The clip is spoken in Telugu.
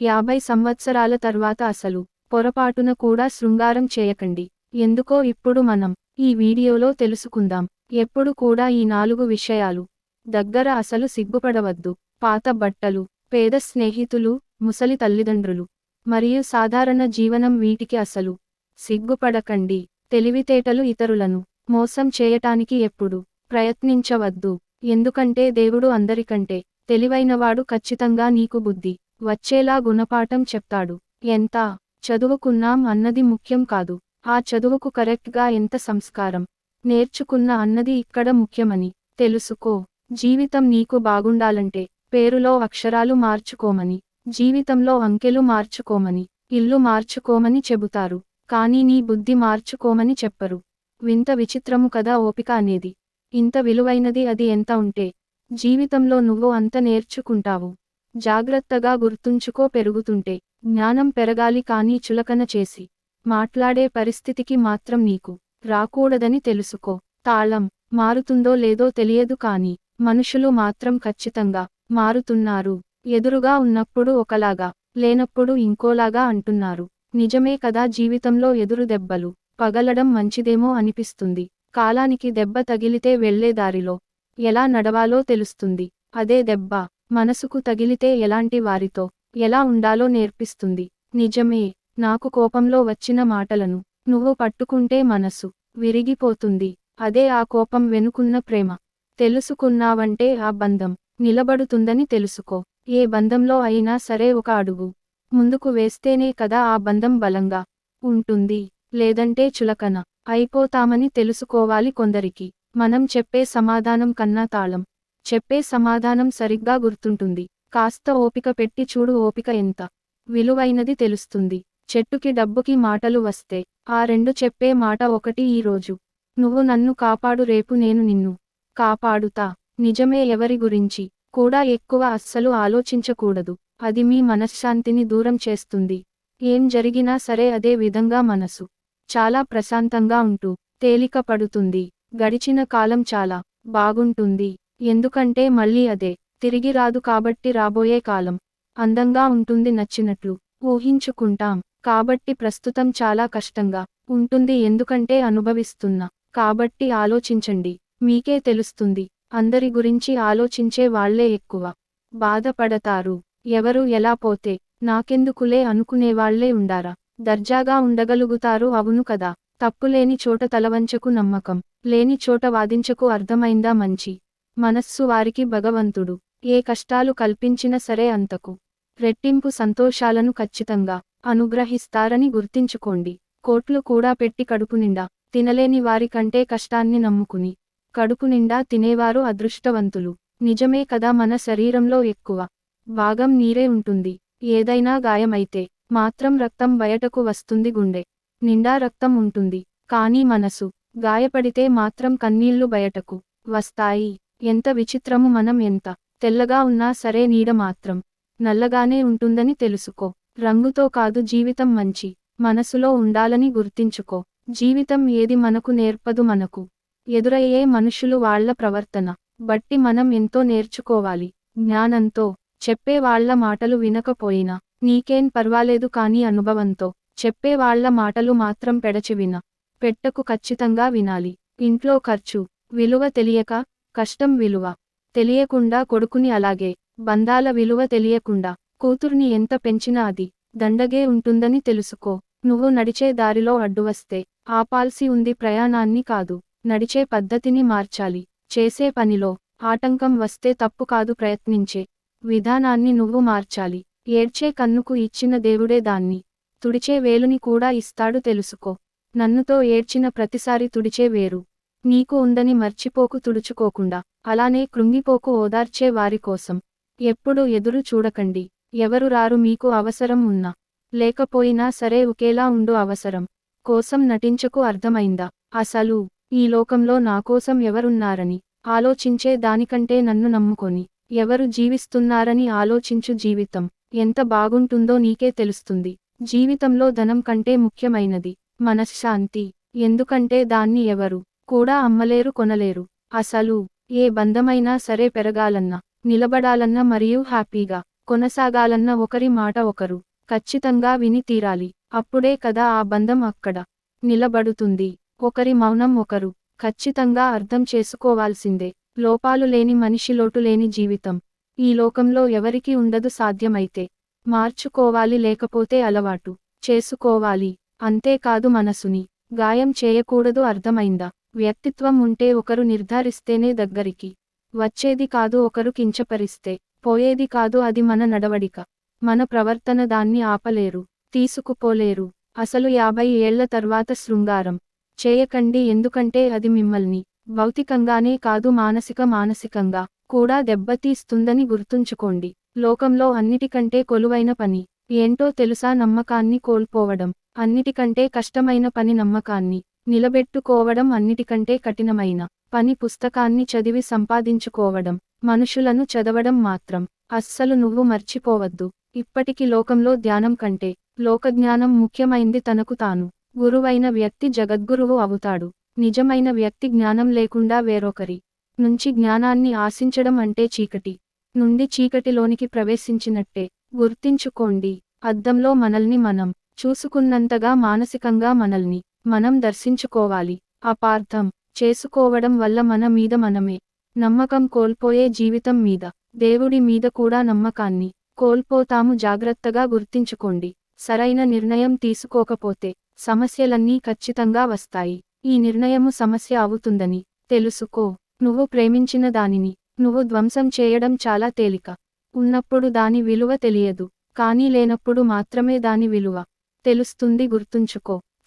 యాభై సంవత్సరాల తర్వాత అసలు పొరపాటున కూడా శృంగారం చేయకండి. ఎందుకో ఇప్పుడు మనం ఈ వీడియోలో తెలుసుకుందాం. ఎప్పుడు కూడా ఈ నాలుగు విషయాలు దగ్గర అసలు సిగ్గుపడవద్దు. పాత బట్టలు పేద స్నేహితులు ముసలి తల్లిదండ్రులు మరియు సాధారణ జీవనం వీటికి అసలు సిగ్గుపడకండి. తెలివితేటలు ఇతరులను మోసం చేయటానికి ఎప్పుడు ప్రయత్నించవద్దు. ఎందుకంటే దేవుడు అందరికంటే తెలివైనవాడు ఖచ్చితంగా నీకు బుద్ధి వచ్చేలా గుణపాఠం చెప్తాడు. ఎంత? చదువుకున్నాం అన్నది ముఖ్యం కాదు. ఆ చదువుకు కరెక్ట్గా ఎంత సంస్కారం? నేర్చుకున్న అన్నది ఇక్కడ ముఖ్యమని. తెలుసుకో. జీవితం నీకు బాగుండాలంటే పేరులో అక్షరాలు మార్చుకోమని జీవితంలో అంకెలు మార్చుకోమని ఇల్లు మార్చుకోమని చెబుతారు. కానీ నీ బుద్ధి మార్చుకోమని చెప్పరు. వింత విచిత్రము కదా ఓపిక అనేది. ఇంత విలువైనది అది ఎంత ఉంటే జీవితంలో నువ్వు అంత నేర్చుకుంటావు. జాగ్రత్తగా గుర్తుంచుకో పెరుగుతుంటే జ్ఞానం పెరగాలి కానీ చులకన చేసి మాట్లాడే పరిస్థితికి మాత్రం నీకు రాకూడదని తెలుసుకో. తాళం మారుతుందో లేదో తెలియదు కాని మనుషులు మాత్రం ఖచ్చితంగా మారుతున్నారు. ఎదురుగా ఉన్నప్పుడు ఒకలాగా లేనప్పుడు ఇంకోలాగా అంటున్నారు. నిజమే కదా జీవితంలో ఎదురు దెబ్బలు పగలడం మంచిదేమో అనిపిస్తుంది. కాలానికి దెబ్బ తగిలితే వెళ్ళే దారిలో ఎలా నడవాలో తెలుస్తుంది. అదే దెబ్బ. మనసుకు తగిలితే ఎలాంటి వారితో ఎలా ఉండాలో నేర్పిస్తుంది. నిజమే నాకు కోపంలో వచ్చిన మాటలను నువ్వు పట్టుకుంటే మనసు విరిగిపోతుంది. అదే ఆ కోపం వెనుకున్న ప్రేమ. తెలుసుకున్నావంటే ఆ బంధం నిలబడుతుందని తెలుసుకో. ఏ బంధంలో అయినా సరే ఒక అడుగు ముందుకు వేస్తేనే కదా ఆ బంధం బలంగా ఉంటుంది. లేదంటే చులకన అయిపోతామని తెలుసుకోవాలి కొందరికి. మనం చెప్పే సమాధానం కన్నా తాళం చెప్పే సమాధానం సరిగ్గా గుర్తుంటుంది. కాస్త ఓపిక పెట్టి చూడు ఓపిక ఎంత విలువైనది తెలుస్తుంది. చెట్టుకి డబ్బుకి మాటలు వస్తే ఆ రెండు చెప్పే మాట ఒకటి ఈ రోజు. నువ్వు నన్ను కాపాడు రేపు నేను నిన్ను కాపాడుతా. నిజమే ఎవరి గురించి కూడా ఎక్కువ అస్సలు ఆలోచించకూడదు. అది మీ మనశ్శాంతిని దూరం చేస్తుంది. ఏం జరిగినా సరే అదే విధంగా మనసు చాలా ప్రశాంతంగా ఉంటూ తేలిక పడుతుంది గడిచిన కాలం చాలా బాగుంటుంది. ఎందుకంటే మళ్ళీ అదే తిరిగి రాదు కాబట్టి రాబోయే కాలం. అందంగా ఉంటుంది నచ్చినట్లు. ఊహించుకుంటాం. కాబట్టి ప్రస్తుతం చాలా కష్టంగా ఉంటుంది ఎందుకంటే అనుభవిస్తున్నా. కాబట్టి ఆలోచించండి. మీకే తెలుస్తుంది. అందరి గురించి ఆలోచించే వాళ్ళే ఎక్కువ. బాధపడతారు. ఎవరు ఎలా పోతే నాకెందుకులే అనుకునేవాళ్ళే ఉండారా? దర్జాగా ఉండగలుగుతారు అవును కదా. తప్పులేని చోట తలవంచకు నమ్మకం. లేని చోట వాదించకు అర్థమైందా మంచి? మనస్సు వారికి భగవంతుడు. ఏ కష్టాలు కల్పించిన సరే అంతకు. రెట్టింపు సంతోషాలను ఖచ్చితంగా అనుగ్రహిస్తారని గుర్తించుకోండి. కోట్లు కూడా పెట్టి కడుపు నిండా తినలేని వారికంటే కష్టాన్ని నమ్ముకుని కడుపు నిండా తినేవారు అదృష్టవంతులు. నిజమే కదా మన శరీరంలో ఎక్కువ భాగం నీరే ఉంటుంది. ఏదైనా గాయమైతే మాత్రం రక్తం బయటకు వస్తుంది గుండె. నిండా రక్తం ఉంటుంది. కానీ మనసు గాయపడితే మాత్రం కన్నీళ్ళు బయటకు వస్తాయి. ఎంత విచిత్రము మనం ఎంత తెల్లగా ఉన్నా సరే నీడ మాత్రం నల్లగానే ఉంటుందని తెలుసుకో. రంగుతో కాదు జీవితం మంచి మనసులో ఉండాలని గుర్తించుకో. జీవితం ఏది మనకు నేర్పదు మనకు. ఎదురయ్యే మనుషులు వాళ్ళ ప్రవర్తన బట్టి మనం ఎంతో నేర్చుకోవాలి. జ్ఞానంతో చెప్పే వాళ్ళ మాటలు వినకపోయినా నీకేం పర్వాలేదు కాని అనుభవంతో చెప్పే వాళ్ళ మాటలు మాత్రం పెడచెవిన పెట్టకు ఖచ్చితంగా వినాలి. ఇంట్లో ఖర్చు విలువ తెలియక కష్టం విలువ. తెలియకుండా కొడుకుని అలాగే. బంధాల విలువ తెలియకుండా. కూతుర్ని ఎంత పెంచినా అది దండగే ఉంటుందని తెలుసుకో. నువ్వు నడిచే దారిలో అడ్డువస్తే ఆపాల్సి ఉంది ప్రయాణాన్ని కాదు. నడిచే పద్ధతిని మార్చాలి. చేసే పనిలో ఆటంకం వస్తే తప్పు కాదు ప్రయత్నించే విధానాన్ని నువ్వు మార్చాలి. ఏడ్చే కన్నుకు ఇచ్చిన దేవుడే దాన్ని. తుడిచే వేలుని కూడా ఇస్తాడు తెలుసుకో. నన్నుతో ఏడ్చిన ప్రతిసారి తుడిచే వేరు. నీకు ఉందని మర్చిపోకు తుడుచుకోకుండా. అలానే కృంగిపోకు ఓదార్చే వారి కోసం. ఎప్పుడు ఎదురు చూడకండి. ఎవరు రారు మీకు అవసరం ఉన్నా. లేకపోయినా సరే ఒకేలా ఉండు అవసరం. కోసం నటించకు అర్థమైందా? అసలు ఈ లోకంలో నాకోసం ఎవరున్నారని? ఆలోచించే దానికంటే నన్ను నమ్ముకొని. ఎవరు జీవిస్తున్నారని ఆలోచించు జీవితం. ఎంత బాగుంటుందో నీకే తెలుస్తుంది. జీవితంలో ధనం కంటే ముఖ్యమైనది. మనశ్శాంతి. ఎందుకంటే దాన్ని ఎవరు కూడా అమ్మలేరు కొనలేరు. అసలు ఏ బంధమైనా సరే పెరగాలన్నా నిలబడాలన్నా మరియు హ్యాపీగా కొనసాగాలన్న ఒకరి మాట ఒకరు ఖచ్చితంగా విని తీరాలి. అప్పుడే కదా ఆ బంధం అక్కడ నిలబడుతుంది. ఒకరి మౌనం ఒకరు ఖచ్చితంగా అర్థం చేసుకోవాల్సిందే. లోపాలు లేని మనిషి లోటు లేని జీవితం. ఈ లోకంలో ఎవరికి ఉండదు సాధ్యమైతే. మార్చుకోవాలి లేకపోతే అలవాటు చేసుకోవాలి. అంతేకాదు మనసుని గాయం చేయకూడదు అర్థమైందా? వ్యక్తిత్వం ఉంటే ఒకరు నిర్ధారిస్తేనే దగ్గరికి వచ్చేది కాదు ఒకరు కించపరిస్తే పోయేది కాదు అది మన నడవడిక. మన ప్రవర్తన దాన్ని ఆపలేరు తీసుకుపోలేరు. అసలు యాభై ఏళ్ళ తర్వాత శృంగారం చేయకండి ఎందుకంటే అది మిమ్మల్ని భౌతికంగానే కాదు మానసిక మానసికంగా కూడా దెబ్బతీస్తుందని గుర్తుంచుకోండి. లోకంలో అన్నిటికంటే కొలువైన పని ఏంటో తెలుసా? నమ్మకాన్ని కోల్పోవడం. అన్నిటికంటే కష్టమైన పని నమ్మకాన్ని నిలబెట్టుకోవడం అన్నిటికంటే కఠినమైన పని పుస్తకాన్ని చదివి సంపాదించుకోవడం మనుషులను చదవడం మాత్రం. అస్సలు నువ్వు మర్చిపోవద్దు. ఇప్పటికి లోకంలో ధ్యానం కంటే లోకజ్ఞానం ముఖ్యమైంది తనకు తాను. గురువైన వ్యక్తి జగద్గురువు అవుతాడు. నిజమైన వ్యక్తి జ్ఞానం లేకుండా వేరొకరి నుంచి జ్ఞానాన్ని ఆశించడం అంటే చీకటి నుండి చీకటిలోనికి ప్రవేశించినట్టే. గుర్తించుకోండి అద్దంలో మనల్ని మనం చూసుకున్నంతగా మానసికంగా మనల్ని మనం దర్శించుకోవాలి. అపార్థం చేసుకోవడం వల్ల మన మీద మనమే నమ్మకం కోల్పోయే జీవితం మీద దేవుడి మీద కూడా నమ్మకాన్ని కోల్పోతాము. జాగ్రత్తగా గుర్తించుకోండి. సరైన నిర్ణయం తీసుకోకపోతే సమస్యలన్నీ ఖచ్చితంగా వస్తాయి. ఈ నిర్ణయము సమస్య అవుతుందని తెలుసుకో. నువ్వు ప్రేమించిన దానిని నువ్వు ధ్వంసం చేయడం చాలా తేలిక. ఉన్నప్పుడు దాని విలువ తెలియదు కానీ లేనప్పుడు మాత్రమే దాని విలువ తెలుస్తుంది. గుర్తుంచుకో.